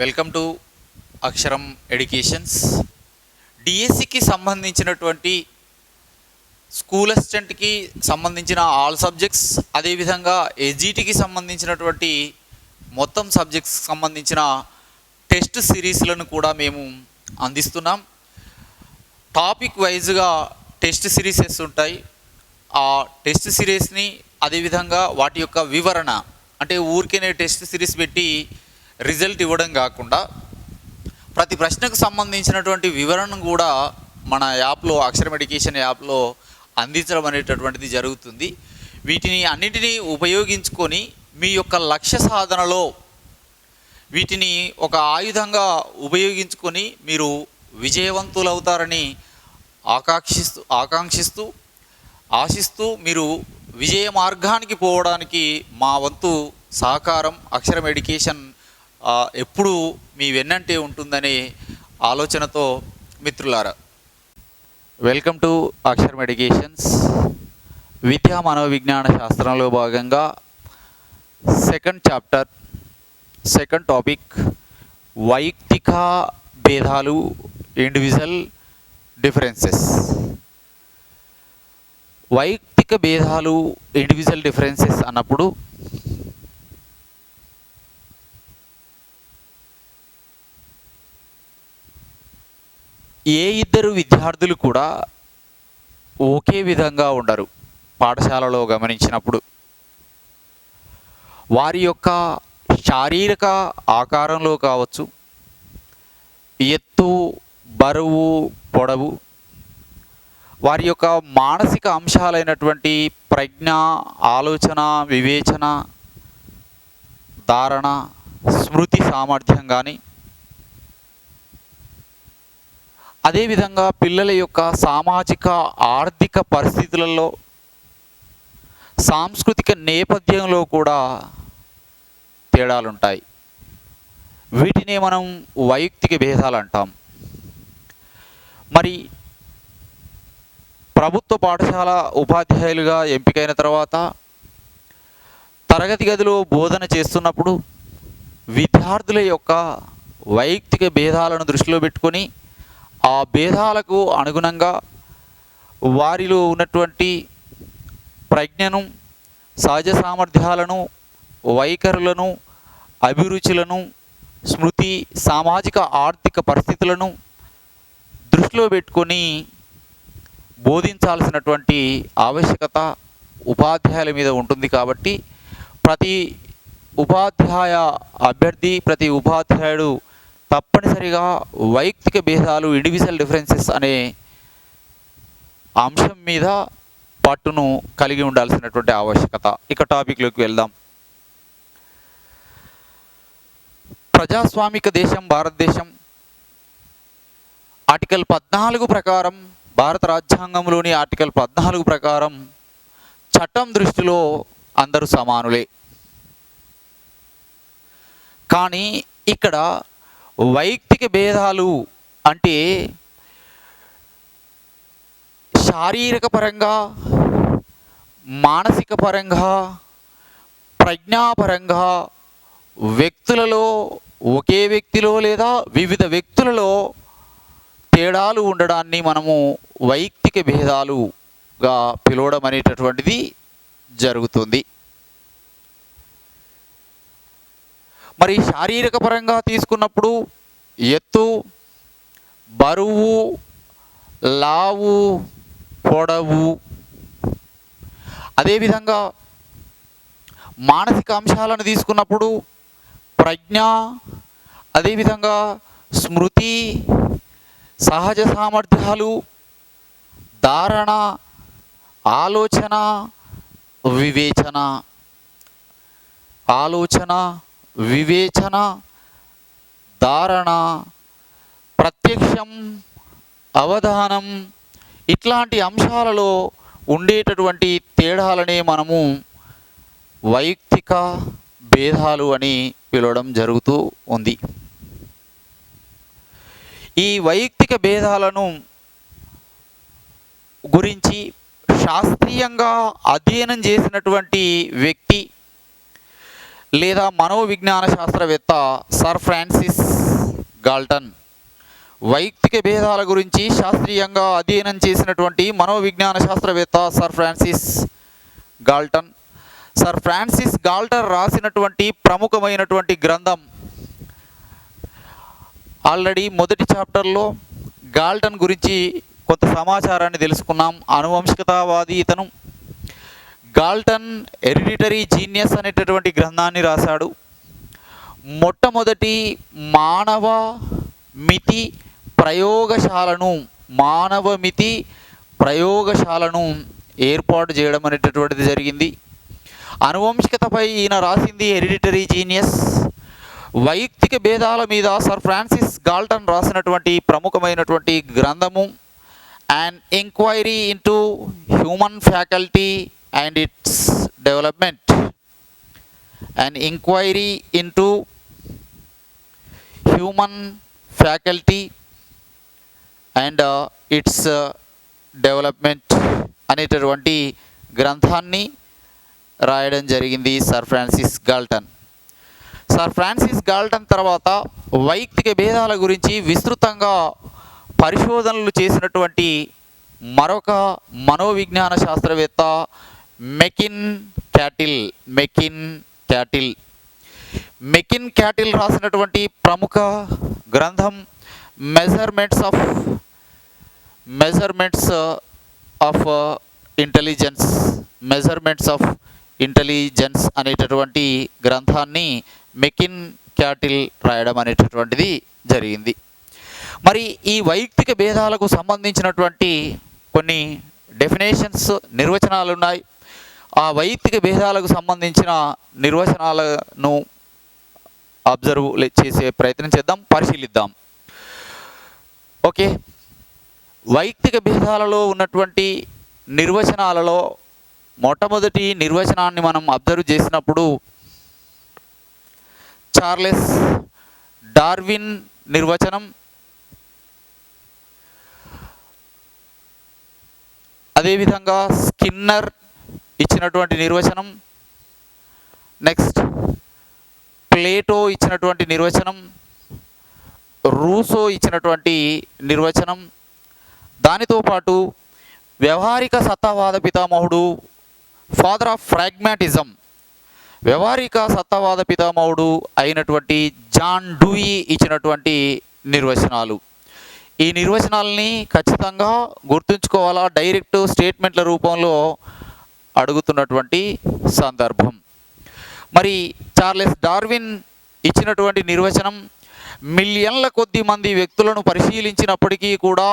Welcome to అక్షరం educations డిఎస్సికి సంబంధించినటువంటి స్కూల్ అసిస్టెంట్కి సంబంధించిన ఆల్ సబ్జెక్ట్స్ అదేవిధంగా ఎస్జిటికి సంబంధించినటువంటి మొత్తం సబ్జెక్ట్స్ సంబంధించిన టెస్ట్ సిరీస్లను కూడా మేము అందిస్తున్నాం. టాపిక్ వైజ్గా టెస్ట్ సిరీసెస్ ఉంటాయి. ఆ టెస్ట్ సిరీస్ని అదేవిధంగా వాటి యొక్క వివరణ అంటే ఊరికేనే టెస్ట్ సిరీస్ పెట్టి రిజల్ట్ ఇవ్వడం కాకుండా ప్రతి ప్రశ్నకు సంబంధించినటువంటి వివరణను కూడా మన యాప్లో అక్షరం ఎడ్యుకేషన్ యాప్లో అందించడం అనేటటువంటిది జరుగుతుంది. వీటిని అన్నిటినీ ఉపయోగించుకొని మీ యొక్క లక్ష్య సాధనలో వీటిని ఒక ఆయుధంగా ఉపయోగించుకొని మీరు విజయవంతులవుతారని ఆకాంక్షిస్తూ ఆకాంక్షిస్తూ ఆశిస్తూ మీరు విజయ మార్గానికి పోవడానికి మా వంతు సహకారం అక్షరం ఎడ్యుకేషన్ ఎప్పుడు మీ వెన్నంటే ఉంటుందనే ఆలోచనతో మిత్రులారా వెల్కమ్ టు అక్షర్ మెడికేషన్స్. విద్యా మనోవిజ్ఞాన శాస్త్రంలో భాగంగా సెకండ్ చాప్టర్ సెకండ్ టాపిక్ వైయక్తిక భేదాలు ఇండివిజువల్ డిఫరెన్సెస్. వైయక్తిక భేదాలు ఇండివిజువల్ డిఫరెన్సెస్ అన్నప్పుడు ఏ ఇద్దరు విద్యార్థులు కూడా ఒకే విధంగా ఉండరు పాఠశాలలో గమనించినప్పుడు. వారి యొక్క శారీరక ఆకారంలో కావచ్చు ఎత్తు బరువు పొడవు వారి యొక్క మానసిక అంశాలైనటువంటి ప్రజ్ఞ ఆలోచన వివేచన ధారణ స్మృతి సామర్థ్యం కానీ అదేవిధంగా పిల్లల యొక్క సామాజిక ఆర్థిక పరిస్థితులలో సాంస్కృతిక నేపథ్యంలో కూడా తేడాలుంటాయి. వీటినే మనం వైయక్తిక భేదాలు అంటాం. మరి ప్రభుత్వ పాఠశాల ఉపాధ్యాయులుగా ఎంపికైన తర్వాత తరగతి గదిలో బోధన చేస్తున్నప్పుడు విద్యార్థుల యొక్క వైయక్తిక భేదాలను దృష్టిలో పెట్టుకొని ఆ భేదాలకు అనుగుణంగా వారిలో ఉన్నటువంటి ప్రజ్ఞను సహజ సామర్థ్యాలను వైఖరులను అభిరుచులను స్మృతి సామాజిక ఆర్థిక పరిస్థితులను దృష్టిలో పెట్టుకొని బోధించాల్సినటువంటి ఆవశ్యకత ఉపాధ్యాయుల మీద ఉంటుంది కాబట్టి ప్రతి ఉపాధ్యాయ అభ్యర్థి ప్రతి ఉపాధ్యాయుడు తప్పనిసరిగా వైయక్తిక భేదాలు ఇండివిజువల్ డిఫరెన్సెస్ అనే అంశం మీద పట్టును కలిగి ఉండాల్సినటువంటి ఆవశ్యకత. ఇక టాపిక్లోకి వెళ్దాం. ప్రజాస్వామిక దేశం భారతదేశం. ఆర్టికల్ పద్నాలుగు ప్రకారం భారత రాజ్యాంగంలోని ఆర్టికల్ పద్నాలుగు ప్రకారం చట్టం దృష్టిలో అందరూ సమానులే. కానీ ఇక్కడ వైయక్తిక భేదాలు అంటే శారీరక పరంగా మానసిక పరంగా ప్రజ్ఞాపరంగా వ్యక్తులలో ఒకే వ్యక్తిలో లేదా వివిధ వ్యక్తులలో తేడాలు ఉండడాన్ని మనము వైయక్తిక భేదాలుగా పిలవడం అనేటటువంటిది జరుగుతుంది. మరి శారీరక పరంగా తీసుకున్నప్పుడు ఎత్తు బరువు లావు పొడవు అదేవిధంగా మానసిక అంశాలను తీసుకున్నప్పుడు ప్రజ్ఞ అదేవిధంగా స్మృతి సహజ సామర్థ్యాలు ధారణ ఆలోచన వివేచన. ఆలోచన వివేచన ధారణ ప్రత్యక్షం అవధానం ఇట్లాంటి అంశాలలో ఉండేటటువంటి తేడాలనే మనము వైయక్తిక భేదాలు అని పిలవడం జరుగుతూ ఉంది. ఈ వైయక్తిక భేదాలను గురించి శాస్త్రీయంగా అధ్యయనం చేసినటువంటి వ్యక్తి లేదా మనోవిజ్ఞాన శాస్త్రవేత్త సర్ ఫ్రాన్సిస్ గాల్టన్ వైయక్తిక భేదాల గురించి శాస్త్రీయంగా అధ్యయనం చేసినటువంటి మనోవిజ్ఞాన శాస్త్రవేత్త sir Francis Galton sir Francis Galton రాసినటువంటి ప్రముఖమైనటువంటి గ్రంథం ఆల్రెడీ మొదటి చాప్టర్లో గాల్టన్ గురించి కొంత సమాచారాన్ని తెలుసుకున్నాం. అనువంశికతావాది ఇతను గాల్టన్ ఎరిడిటరీ జీనియస్ అనేటటువంటి గ్రంథాన్ని రాశాడు. మొట్టమొదటి మానవ మితి ప్రయోగశాలను మానవ మితి ప్రయోగశాలను ఏర్పాటు చేయడం అనేటటువంటిది జరిగింది. అనువంశికతపై ఈయన రాసింది హెరిడిటరీ జీనియస్. వైయక్తిక భేదాల మీద సర్ ఫ్రాన్సిస్ గాల్టన్ రాసినటువంటి ప్రముఖమైనటువంటి గ్రంథము. And enquiry into human faculty and its development and inquiry into human faculty and its development అనేటటువంటి గ్రంథాన్ని రాయడం జరిగింది sir Francis Galton. Sir Francis Galton తర్వాత వైయక్తిక భేదాల గురించి విస్తృతంగా పరిశోధనలు చేసినటువంటి మరొక మనోవిజ్ఞాన శాస్త్రవేత్త McKeen Cattell McKeen Cattell. McKeen Cattell రాసినటువంటి ప్రముఖ గ్రంథం measurements of measurements of intelligence measurements of intelligence అనేటటువంటి గ్రంథాన్ని మెకిన్ క్యాటిల్ రాయడం అనేటటువంటిది జరిగింది. మరి ఈ వైయక్తిక భేదాలకు సంబంధించినటువంటి కొన్ని డెఫినేషన్స్ నిర్వచనాలు ఉన్నాయి ఆ వైయక్తిక భేదాలకు సంబంధించిన నిర్వచనాలను అబ్జర్వ్ చేసే ప్రయత్నం చేద్దాం పరిశీలిద్దాం. ఓకే? వైయక్తిక భేదాలలో ఉన్నటువంటి నిర్వచనాలలో మొట్టమొదటి నిర్వచనాన్ని మనం అబ్జర్వ్ చేసినప్పుడు చార్లెస్ డార్విన్ నిర్వచనం అదేవిధంగా స్కిన్నర్ ఇచ్చినటువంటి నిర్వచనం. నెక్స్ట్ ప్లేటో ఇచ్చినటువంటి నిర్వచనం రూసో ఇచ్చినటువంటి నిర్వచనం. దానితో పాటు వ్యవహారిక సత్తావాద పితామహుడు ఫాదర్ ఆఫ్ ఫ్రాగ్మాటిజం వ్యవహారిక సత్తావాద పితామహుడు అయినటువంటి జాన్ డూయి ఇచ్చినటువంటి నిర్వచనాలు. ఈ నిర్వచనాలని ఖచ్చితంగా గుర్తుంచుకోవాలా? డైరెక్ట్ స్టేట్మెంట్ల రూపంలో అడుగుతున్నటువంటి సందర్భం. మరి చార్లెస్ డార్విన్ ఇచ్చినటువంటి నిర్వచనం మిలియన్ల కొద్ది మంది వ్యక్తులను పరిశీలించినప్పటికీ కూడా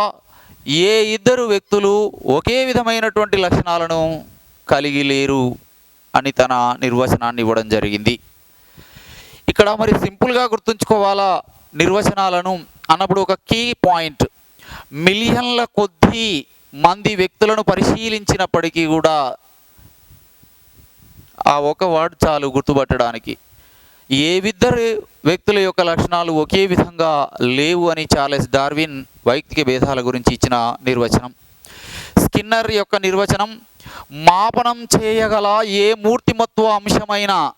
ఏ ఇద్దరు వ్యక్తులు ఒకే విధమైనటువంటి లక్షణాలను కలిగి లేరు అని తన నిర్వచనాన్ని ఇవ్వడం జరిగింది. ఇక్కడ మరి సింపుల్గా గుర్తుంచుకోవాలా నిర్వచనాలను అన్నప్పుడు ఒక కీ పాయింట్. మిలియన్ల కొద్ది మంది వ్యక్తులను పరిశీలించినప్పటికీ కూడా ఆ ఒక వర్డ్ చాలు గుర్తుపట్టడానికి. ఏ ఇద్దరు వ్యక్తుల యొక్క లక్షణాలు ఒకే విధంగా లేవు అని చార్లెస్ డార్విన్ వైయక్తిక భేదాల గురించి ఇచ్చిన నిర్వచనం. స్కిన్నర్ యొక్క నిర్వచనం మాపనం చేయగల ఏ మూర్తిమత్వ అంశమైనా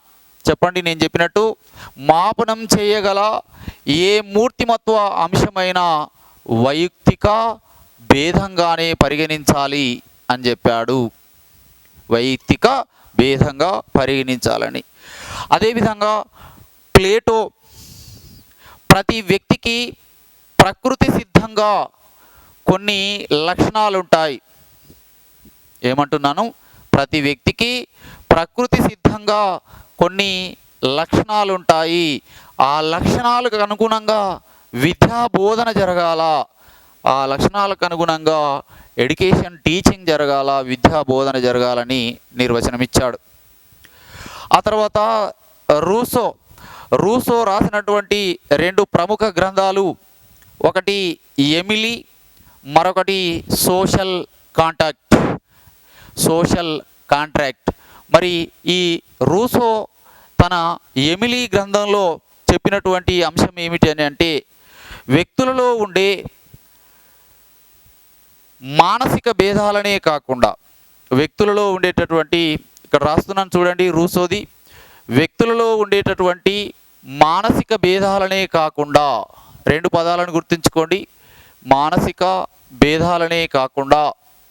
చెప్పండి నేను చెప్పినట్టు మాపనం చేయగల ఏ మూర్తిమత్వ అంశమైన వైయక్తిక భేదంగానే పరిగణించాలి అని చెప్పాడు. వైయక్తిక భేదంగా పరిగణించాలని. అదేవిధంగా ప్లేటో ప్రతి వ్యక్తికి ప్రకృతి సిద్ధంగా కొన్ని లక్షణాలు ఉంటాయి ఏమంటున్నాను? ప్రతి వ్యక్తికి ప్రకృతి సిద్ధంగా కొన్ని లక్షణాలు ఉంటాయి ఆ లక్షణాలకు అనుగుణంగా విద్యా బోధన జరగాల. ఆ లక్షణాలకు అనుగుణంగా ఎడ్యుకేషన్ టీచింగ్ జరగాల విద్యా బోధన జరగాలని నిర్వచనం ఇచ్చాడు ఆ తర్వాత రూసో రూసో రాసినటువంటి రెండు ప్రముఖ గ్రంథాలు ఒకటి ఎమిలీ మరొకటి సోషల్ కాంటాక్ట్ సోషల్ కాంట్రాక్ట్. మరి ఈ రూసో తన ఎమిలీ గ్రంథంలో చెప్పినటువంటి అంశం ఏమిటి అని అంటే వ్యక్తులలో ఉండే మానసిక భేదాలనే కాకుండా వ్యక్తులలో ఉండేటటువంటి ఇక్కడ రాస్తున్నాను చూడండి రూసోది. వ్యక్తులలో ఉండేటటువంటి మానసిక భేదాలనే కాకుండా రెండు పదాలను గుర్తుంచుకోండి. మానసిక భేదాలనే కాకుండా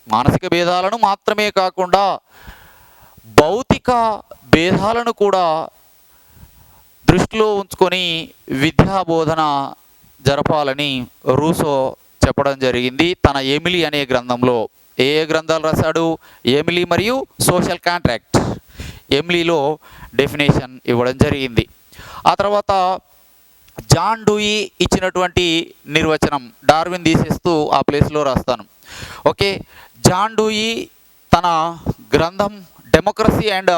మానసిక భేదాలను మాత్రమే కాకుండా భౌతిక భేదాలను కూడా దృష్టిలో ఉంచుకొని విద్యాబోధన జరపాలని రూసో చెప్పడం జరిగింది. తన ఎమిలీ అనే గ్రంథంలో ఏ ఏ గ్రంథాలు రాశాడు? ఎమిలీ మరియు సోషల్ కాంట్రాక్ట్. ఎమిలీలో డెఫినేషన్ ఇవ్వడం జరిగింది. ఆ తర్వాత జాన్ డూయి ఇచ్చినటువంటి నిర్వచనం డార్విన్ తీసేస్తూ ఆ ప్లేస్లో రాస్తాను. ఓకే జాన్ డూయి తన గ్రంథం డెమోక్రసీ అండ్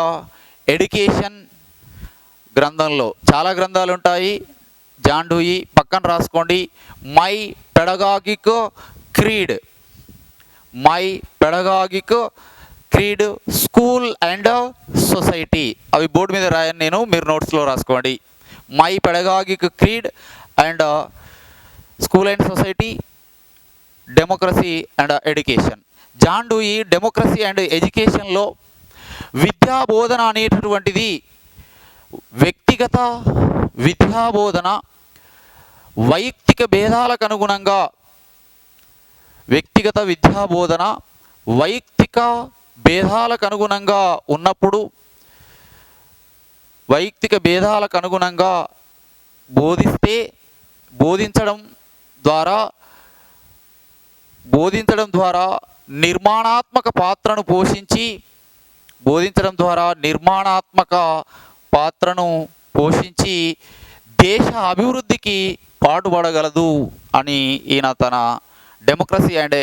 ఎడ్యుకేషన్ గ్రంథంలో చాలా గ్రంథాలు ఉంటాయి. జాన్ డూయి పక్కన రాసుకోండి. My pedagogic creed. My pedagogic creed school and society. అవి బోర్డు మీద రాయని నేను మీరు నోట్స్లో రాసుకోండి. My pedagogic creed and school and society democracy and education. John Dewey democracy and ఎడ్యుకేషన్లో విద్యా బోధన అనేటటువంటిది వ్యక్తిగత విద్యా బోధన వైయక్తిక భేదాలకు అనుగుణంగా వ్యక్తిగత విద్యా బోధన వైయక్తిక భేదాలకు అనుగుణంగా ఉన్నప్పుడు వైయక్తిక భేదాలకు అనుగుణంగా బోధిస్తే బోధించడం ద్వారా బోధించడం ద్వారా నిర్మాణాత్మక పాత్రను పోషించి బోధించడం ద్వారా నిర్మాణాత్మక పాత్రను పోషించి దేశ అభివృద్ధికి పాటుపడగలదు అని ఈయన తన democracy and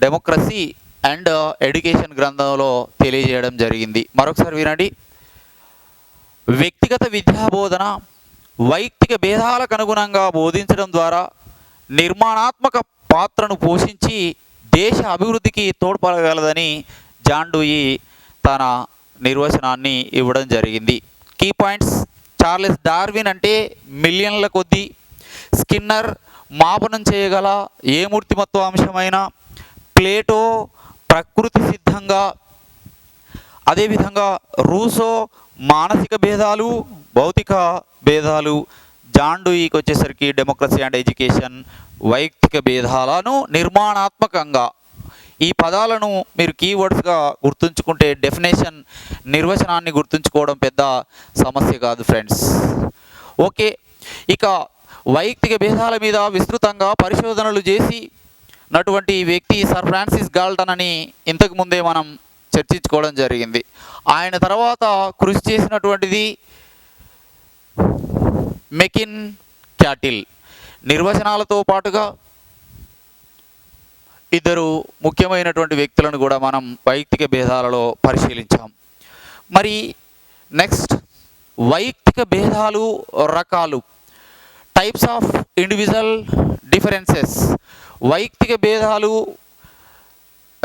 democracy and education గ్రంథంలో తెలియజేయడం జరిగింది. మరొకసారి వినండి. వ్యక్తిగత విద్యా బోధన వైయక్తిక భేదాలకు అనుగుణంగా బోధించడం ద్వారా నిర్మాణాత్మక పాత్రను పోషించి దేశ అభివృద్ధికి తోడ్పడగలదని జాన్ డూయి తన నిర్వచనాన్ని ఇవ్వడం జరిగింది. కీ పాయింట్స్ చార్లెస్ డార్విన్ అంటే మిలియన్ల కొద్దీ. స్కిన్నర్ మాపనం చేయగల ఏ మూర్తిమత్వ అంశమైన ప్లేటో ప్రకృతి సిద్ధంగా అదేవిధంగా రూసో మానసిక భేదాలు భౌతిక భేదాలు జాన్ వచ్చేసరికి డెమోక్రసీ అండ్ ఎడ్యుకేషన్ వైయక్తిక భేదాలను నిర్మాణాత్మకంగా ఈ పదాలను మీరు కీవర్డ్స్గా గుర్తుంచుకుంటే డెఫినేషన్ నిర్వచనాన్ని గుర్తుంచుకోవడం పెద్ద సమస్య కాదు ఫ్రెండ్స్ ఓకే ఇక వైయక్తిక భేదాల మీద విస్తృతంగా పరిశోధనలు చేసి నటువంటి వ్యక్తి సర్ ఫ్రాన్సిస్ గాల్టన్ అని ఇంతకు ముందే మనం చర్చించుకోవడం జరిగింది. ఆయన తర్వాత కృషి చేసినటువంటిది మెకిన్ క్యాటిల్. నిర్వచనాలతో పాటుగా ఇద్దరు ముఖ్యమైనటువంటి వ్యక్తులను కూడా మనం వైయక్తిక భేదాలలో పరిశీలించాం. మరి నెక్స్ట్ వైయక్తిక భేదాలు రకాలు. టైప్స్ ఆఫ్ ఇండివిజువల్ డిఫరెన్సెస్ వైయక్తిక భేదాలు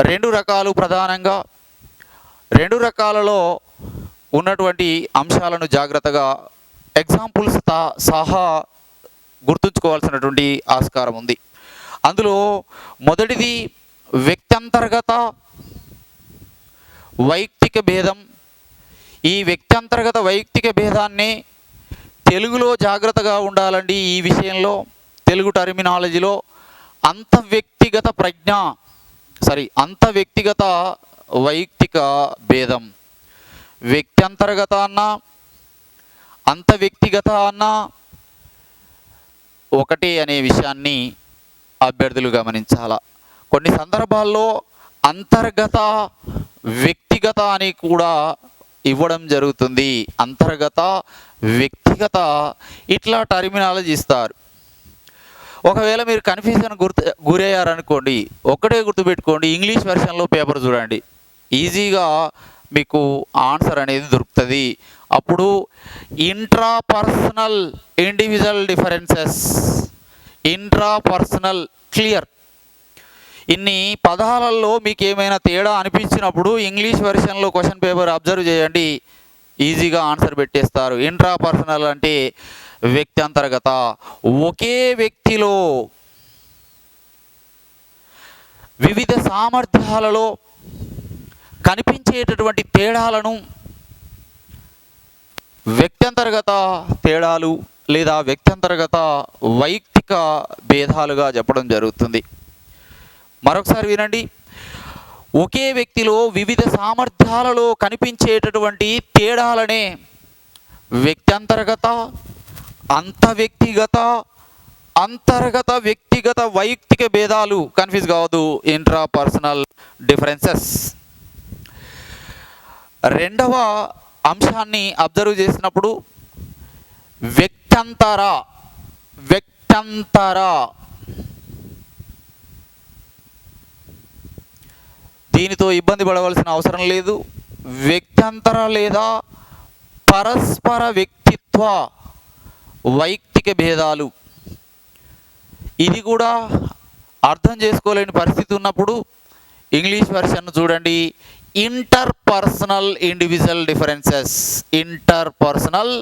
రెండు రకాలు ప్రధానంగా. రెండు రకాలలో ఉన్నటువంటి అంశాలను జాగ్రత్తగా ఎగ్జాంపుల్స్ సహా గుర్తుంచుకోవాల్సినటువంటి ఆస్కారం ఉంది. అందులో మొదటిది వ్యక్తంతర్గత వైయక్తిక భేదం. ఈ వ్యక్తంతర్గత వైయక్తిక భేదాన్ని తెలుగులో జాగ్రత్తగా ఉండాలండి ఈ విషయంలో. తెలుగు టర్మినాలజీలో అంత వ్యక్తిగత ప్రజ్ఞ సారీ అంత వ్యక్తిగత వైయక్తిక భేదం. వ్యక్త్యంతర్గత అన్న అంత వ్యక్తిగత అన్న ఒకటే అనే విషయాన్ని అభ్యర్థులు గమనించాలా? కొన్ని సందర్భాల్లో అంతర్గత వ్యక్తిగత అని కూడా ఇవ్వడం జరుగుతుంది. అంతర్గత వ్యక్తిగత ఇట్లా టర్మినాలజీ ఇస్తారు. ఒకవేళ మీరు కన్ఫ్యూజన్ గుర్తు గురయ్యారనుకోండి ఒక్కటే గుర్తుపెట్టుకోండి ఇంగ్లీష్ వెర్షన్లో పేపర్ చూడండి. ఈజీగా మీకు ఆన్సర్ అనేది దొరుకుతుంది. అప్పుడు intrapersonal individual differences intrapersonal clear ఇన్ని పదాలలో మీకు ఏమైనా తేడా అనిపించినప్పుడు ఇంగ్లీష్ వెర్షన్లో క్వశ్చన్ పేపర్ అబ్జర్వ్ చేయండి. ఈజీగా ఆన్సర్ పెట్టేస్తారు. ఇంట్రా పర్సనల్ అంటే వ్యక్తి అంతర్గత ఒకే వ్యక్తిలో వివిధ సామర్థ్యాలలో కనిపించేటటువంటి తేడాలను వ్యక్తి అంతర్గత తేడాలు లేదా వ్యక్త్యంతర్గత వైయక్తిక భేదాలుగా చెప్పడం జరుగుతుంది. మరొకసారి వినండి. ఒకే వ్యక్తిలో వివిధ సామర్థ్యాలలో కనిపించేటటువంటి తేడాలనే వ్యక్త్యంతర్గత అంత వ్యక్తిగత అంతర్గత వ్యక్తిగత వైయక్తిక భేదాలు కన్ఫ్యూజ్ కావద్దు. Intra personal differences. రెండవ అంశాన్ని అబ్జర్వ్ చేసినప్పుడు వ్యక్తి వ్యక్తంతర వ్యక్తంతర దీనితో ఇబ్బంది పడవలసిన అవసరం లేదు. వ్యక్తంతర లేదా పరస్పర వ్యక్తిత్వ వైయక్తిక భేదాలు. ఇది కూడా అర్థం చేసుకోలేని పరిస్థితి ఉన్నప్పుడు ఇంగ్లీష్ వెర్షన్ చూడండి. Inter personal individual differences. Inter personal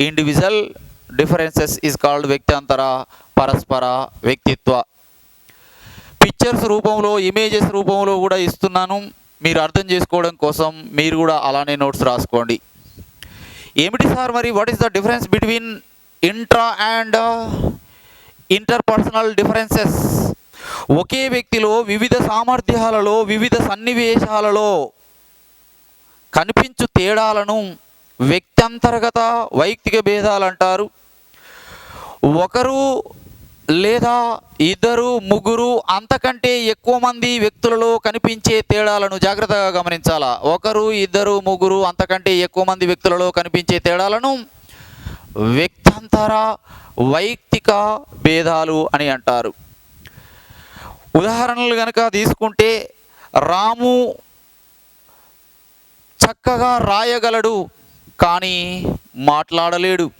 individual differences is called వ్యక్తాంతర పరస్పర వ్యక్తిత్వ పిక్చర్స్ రూపంలో ఇమేజెస్ రూపంలో కూడా ఇస్తున్నాను. మీరు అర్థం చేసుకోవడం కోసం మీరు కూడా అలానే నోట్స్ రాసుకోండి. ఏమిటి సార్ మరి? What is the difference between intra and interpersonal differences ఒకే వ్యక్తిలో వివిధ సామర్థ్యాలలో వివిధ సన్నివేశాలలో కనిపించు తేడాలను వ్యక్త్యంతర్గత వైయక్తిక భేదాలు అంటారు ఒకరు లేదా ఇద్దరు ముగ్గురు అంతకంటే ఎక్కువ మంది వ్యక్తులలో కనిపించే తేడాలను జాగ్రత్తగా గమనించాలా? ఒకరు ఇద్దరు ముగ్గురు అంతకంటే ఎక్కువ మంది వ్యక్తులలో కనిపించే తేడాలను వ్యక్తంతర వైయక్తిక భేదాలు అని అంటారు. ఉదాహరణలు కనుక తీసుకుంటే రాము చక్కగా రాయగలడు. కానీ మాట్లాడలేడు.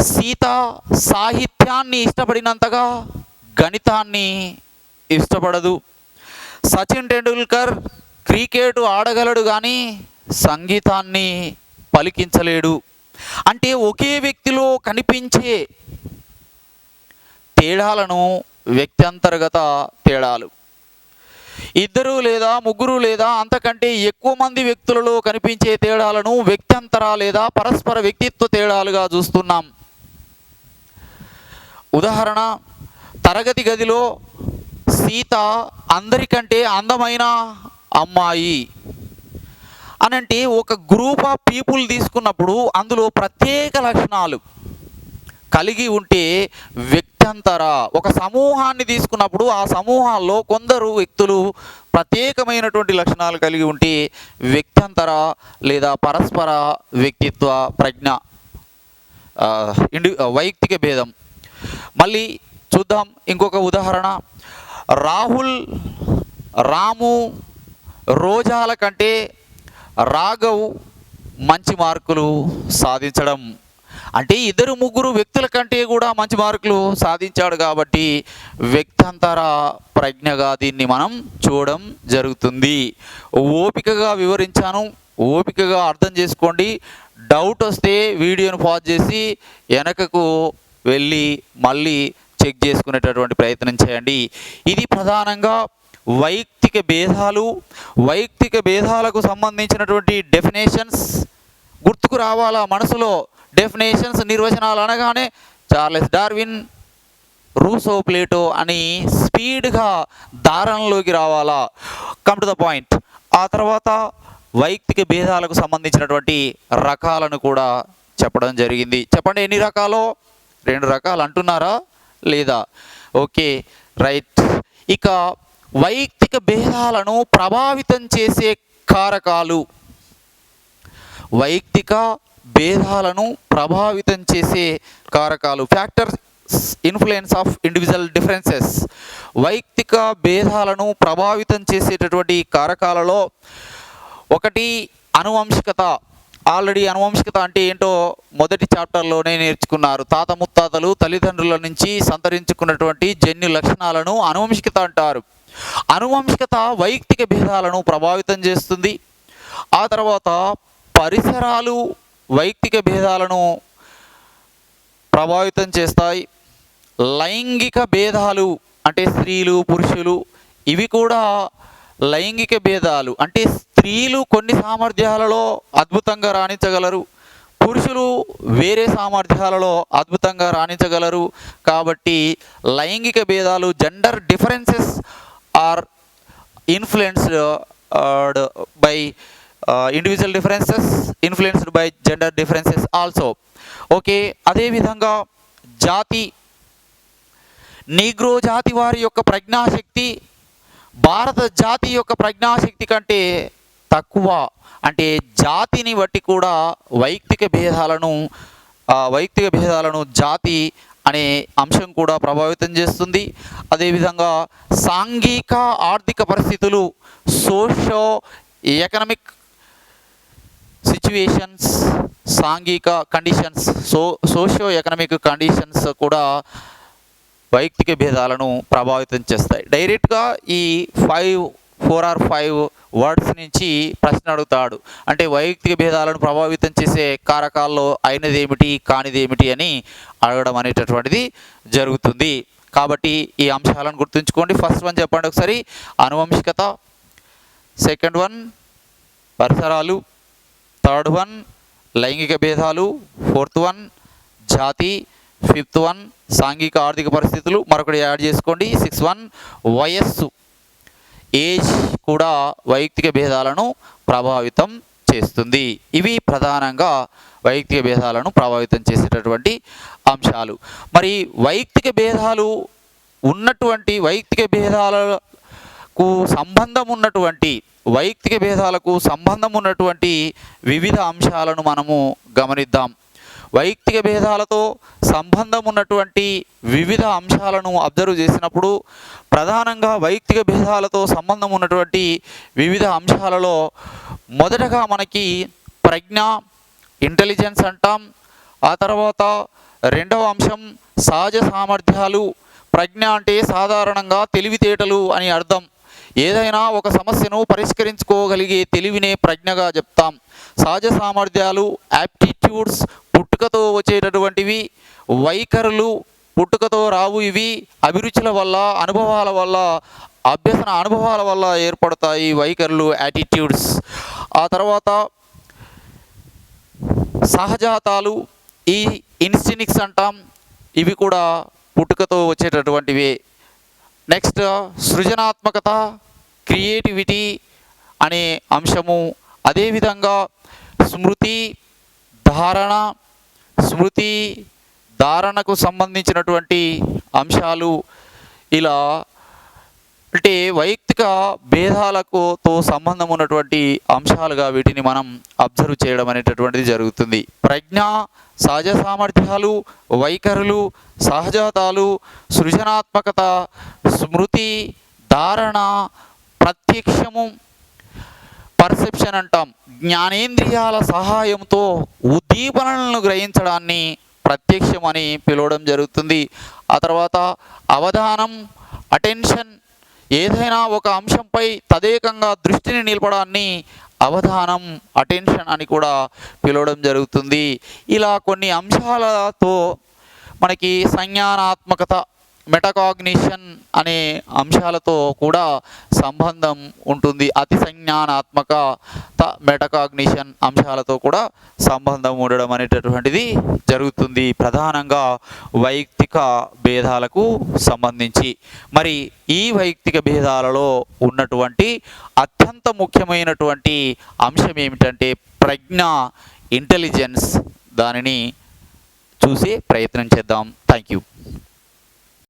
సీత సాహిత్యాన్ని ఇష్టపడినంతగా గణితాన్ని ఇష్టపడదు. సచిన్ టెండూల్కర్ క్రికెట్ ఆడగలడు కానీ సంగీతాన్ని పలికించలేడు. అంటే ఒకే వ్యక్తిలో కనిపించే తేడాలను వ్యక్త్యంతర్గత తేడాలు. ఇద్దరు లేదా ముగ్గురు లేదా అంతకంటే ఎక్కువ మంది వ్యక్తులలో కనిపించే తేడాలను వ్యక్త్యంతర లేదా పరస్పర వ్యక్తిత్వ తేడాలుగా చూస్తున్నాం. ఉదాహరణ తరగతి గదిలో సీత అందరికంటే అందమైన అమ్మాయి అనంటే ఒక గ్రూప్ ఆఫ్ పీపుల్ తీసుకున్నప్పుడు అందులో ప్రత్యేక లక్షణాలు. కలిగి ఉంటే వ్యక్తంతర ఒక సమూహాన్ని తీసుకున్నప్పుడు ఆ సమూహాల్లో కొందరు వ్యక్తులు ప్రత్యేకమైనటువంటి లక్షణాలు కలిగి ఉంటే వ్యక్తంతర లేదా పరస్పర వ్యక్తిత్వ ప్రజ్ఞ ఇండి వైయక్తిక భేదం. మళ్ళీ చూద్దాం ఇంకొక ఉదాహరణ. రాహుల్ రాము రోజాల కంటే రాఘవ్ మంచి మార్కులు సాధించడం. అంటే ఇద్దరు ముగ్గురు వ్యక్తుల కంటే కూడా మంచి మార్కులు సాధించాడు కాబట్టి వ్యక్తంతర ప్రజ్ఞగా దీన్ని మనం చూడడం జరుగుతుంది. ఓపికగా వివరించాను. ఓపికగా అర్థం చేసుకోండి. డౌట్ వస్తే వీడియోను పాజ్ చేసి వెనకకు వెళ్ళి మళ్ళీ చెక్ చేసుకునేటటువంటి ప్రయత్నం చేయండి. ఇది ప్రధానంగా వైయక్తిక భేదాలు వైయక్తిక భేదాలకు సంబంధించినటువంటి డెఫినేషన్స్ గుర్తుకు రావాలా మనసులో? డెఫినేషన్స్ నిర్వచనాలు అనగానే చార్లెస్ డార్విన్ రూసో ప్లేటో అని స్పీడ్గా దారంలోకి రావాలా? కమ్ టు ద పాయింట్ ఆ తర్వాత వైయక్తిక భేదాలకు సంబంధించినటువంటి రకాలను కూడా చెప్పడం జరిగింది. చెప్పండి ఎన్ని రకాలు? రెండు రకాలు అంటున్నారా? లేదా? Okay right. ఇక వైయక్తిక భేదాలను ప్రభావితం చేసే కారకాలు. వైయక్తిక భేదాలను ప్రభావితం చేసే కారకాలు. Factors influence of individual differences వైయక్తిక భేదాలను ప్రభావితం చేసేటటువంటి కారకాలలో ఒకటి అనువంశికత. ఆల్రెడీ అనువంశికత అంటే ఏంటో మొదటి చాప్టర్లోనే నేర్చుకున్నారు. తాత ముత్తాతలు తల్లిదండ్రుల నుంచి సంతరించుకున్నటువంటి జన్యు లక్షణాలను అనువంశికత అంటారు. అనువంశికత వైయక్తిక భేదాలను ప్రభావితం చేస్తుంది. ఆ తర్వాత పరిసరాలు వైయక్తిక భేదాలను ప్రభావితం చేస్తాయి. లైంగిక భేదాలు అంటే స్త్రీలు పురుషులు ఇవి కూడా లైంగిక భేదాలు. అంటే స్త్రీలు కొన్ని సామర్థ్యాలలో అద్భుతంగా రాణించగలరు. పురుషులు వేరే సామర్థ్యాలలో అద్భుతంగా రాణించగలరు. కాబట్టి లైంగిక భేదాలు gender differences are influenced by individual differences influenced by gender differences also okay అదేవిధంగా జాతి నీగ్రో జాతి వారి యొక్క ప్రజ్ఞాశక్తి భారత జాతి యొక్క ప్రజ్ఞాశక్తి కంటే తక్కువ. అంటే జాతిని బట్టి కూడా వైయక్తిక భేదాలను వైయక్తిక భేదాలను జాతి అనే అంశం కూడా ప్రభావితం చేస్తుంది. అదేవిధంగా సాంఘిక ఆర్థిక పరిస్థితులు సోషో ఎకనమిక్ సిచ్యువేషన్స్ సాంఘిక conditions so socio economic conditions కూడా వైయక్తిక భేదాలను ప్రభావితం చేస్తాయి. డైరెక్ట్గా ఈ five four or five words నుంచి ప్రశ్న అడుగుతాడు. అంటే వైయక్తిక భేదాలను ప్రభావితం చేసే కారకాల్లో అయినదేమిటి కానిదేమిటి అని అడగడం అనేటటువంటిది జరుగుతుంది. కాబట్టి ఈ అంశాలను గుర్తుంచుకోండి. ఫస్ట్ వన్ చెప్పండి ఒకసారి. అనువంశికత. సెకండ్ వన్ పరిసరాలు. థర్డ్ వన్ లైంగిక భేదాలు. ఫోర్త్ వన్ జాతి. ఫిఫ్త్ వన్ సాంఘిక ఆర్థిక పరిస్థితులు. మరొకటి యాడ్ చేసుకోండి. సిక్స్ వన్ వయస్సు. ఏజ్ కూడా వైయక్తిక భేదాలను ప్రభావితం చేస్తుంది. ఇవి ప్రధానంగా వైయక్తిక భేదాలను ప్రభావితం చేసేటటువంటి అంశాలు. మరి వైయక్తిక భేదాలు ఉన్నటువంటి వైయక్తిక భేదాలకు సంబంధం ఉన్నటువంటి వైయక్తిక భేదాలకు సంబంధం ఉన్నటువంటి వివిధ అంశాలను మనము గమనిద్దాం. వైయక్తిక భేదాలతో సంబంధం ఉన్నటువంటి వివిధ అంశాలను అబ్జర్వ్ చేసినప్పుడు ప్రధానంగా వైయక్తిక భేదాలతో సంబంధం ఉన్నటువంటి వివిధ అంశాలలో మొదటగా మనకి ప్రజ్ఞ ఇంటెలిజెన్స్ అంటాం. ఆ తర్వాత రెండవ అంశం సహజ సామర్థ్యాలు. ప్రజ్ఞ అంటే సాధారణంగా తెలివితేటలు అని అర్థం. ఏదైనా ఒక సమస్యను పరిష్కరించుకోగలిగే తెలివినే ప్రజ్ఞగా చెప్తాం. సహజ సామర్థ్యాలు యాప్టిట్యూడ్స్ పుట్టుకతో వచ్చేటటువంటివి వైఖరులు పుట్టుకతో రావు ఇవి. అభిరుచుల వల్ల అనుభవాల వల్ల అభ్యసన అనుభవాల వల్ల ఏర్పడతాయి వైఖరులు యాటిట్యూడ్స్ ఆ తర్వాత సహజాతాలు ఈ ఇన్స్టినిక్స్ అంటాం. ఇవి కూడా పుట్టుకతో వచ్చేటటువంటివే. నెక్స్ట్ సృజనాత్మకత క్రియేటివిటీ అనే అంశము. అదేవిధంగా స్మృతి ధారణ స్మృతి ధారణకు సంబంధించినటువంటి అంశాలు ఇలా అంటే వైయక్తిక భేదాలకుతో సంబంధం ఉన్నటువంటి అంశాలుగా వీటిని మనం అబ్జర్వ్ చేయడం అనేటటువంటిది జరుగుతుంది. ప్రజ్ఞ సహజ సామర్థ్యాలు వైఖరులు సహజాతాలు సృజనాత్మకత స్మృతి ధారణ ప్రత్యక్షము పర్సెప్షన్ అంటాం. జ్ఞానేంద్రియాల సహాయంతో ఉద్దీపనలను గ్రహించడాన్ని ప్రత్యక్షం అని పిలవడం జరుగుతుంది. ఆ తర్వాత అవధానం అటెన్షన్ ఏదైనా ఒక అంశంపై తదేకంగా దృష్టిని నిలపడాన్ని అవధానం అటెన్షన్ అని కూడా పిలవడం జరుగుతుంది. ఇలా కొన్ని అంశాలతో మనకి సంజ్ఞానాత్మకత మెటకాగ్నిషన్ అనే అంశాలతో కూడా సంబంధం ఉంటుంది. అతి సంజ్ఞానాత్మక మెటకాగ్నిషన్ అంశాలతో కూడా సంబంధం ఉండడం అనేటటువంటిది జరుగుతుంది. ప్రధానంగా వైయక్తిక భేదాలకు సంబంధించి. మరి ఈ వైయక్తిక భేదాలలో ఉన్నటువంటి అత్యంత ముఖ్యమైనటువంటి అంశం ఏమిటంటే ప్రజ్ఞ ఇంటెలిజెన్స్. దానిని చూసే ప్రయత్నం చేద్దాం. Thank you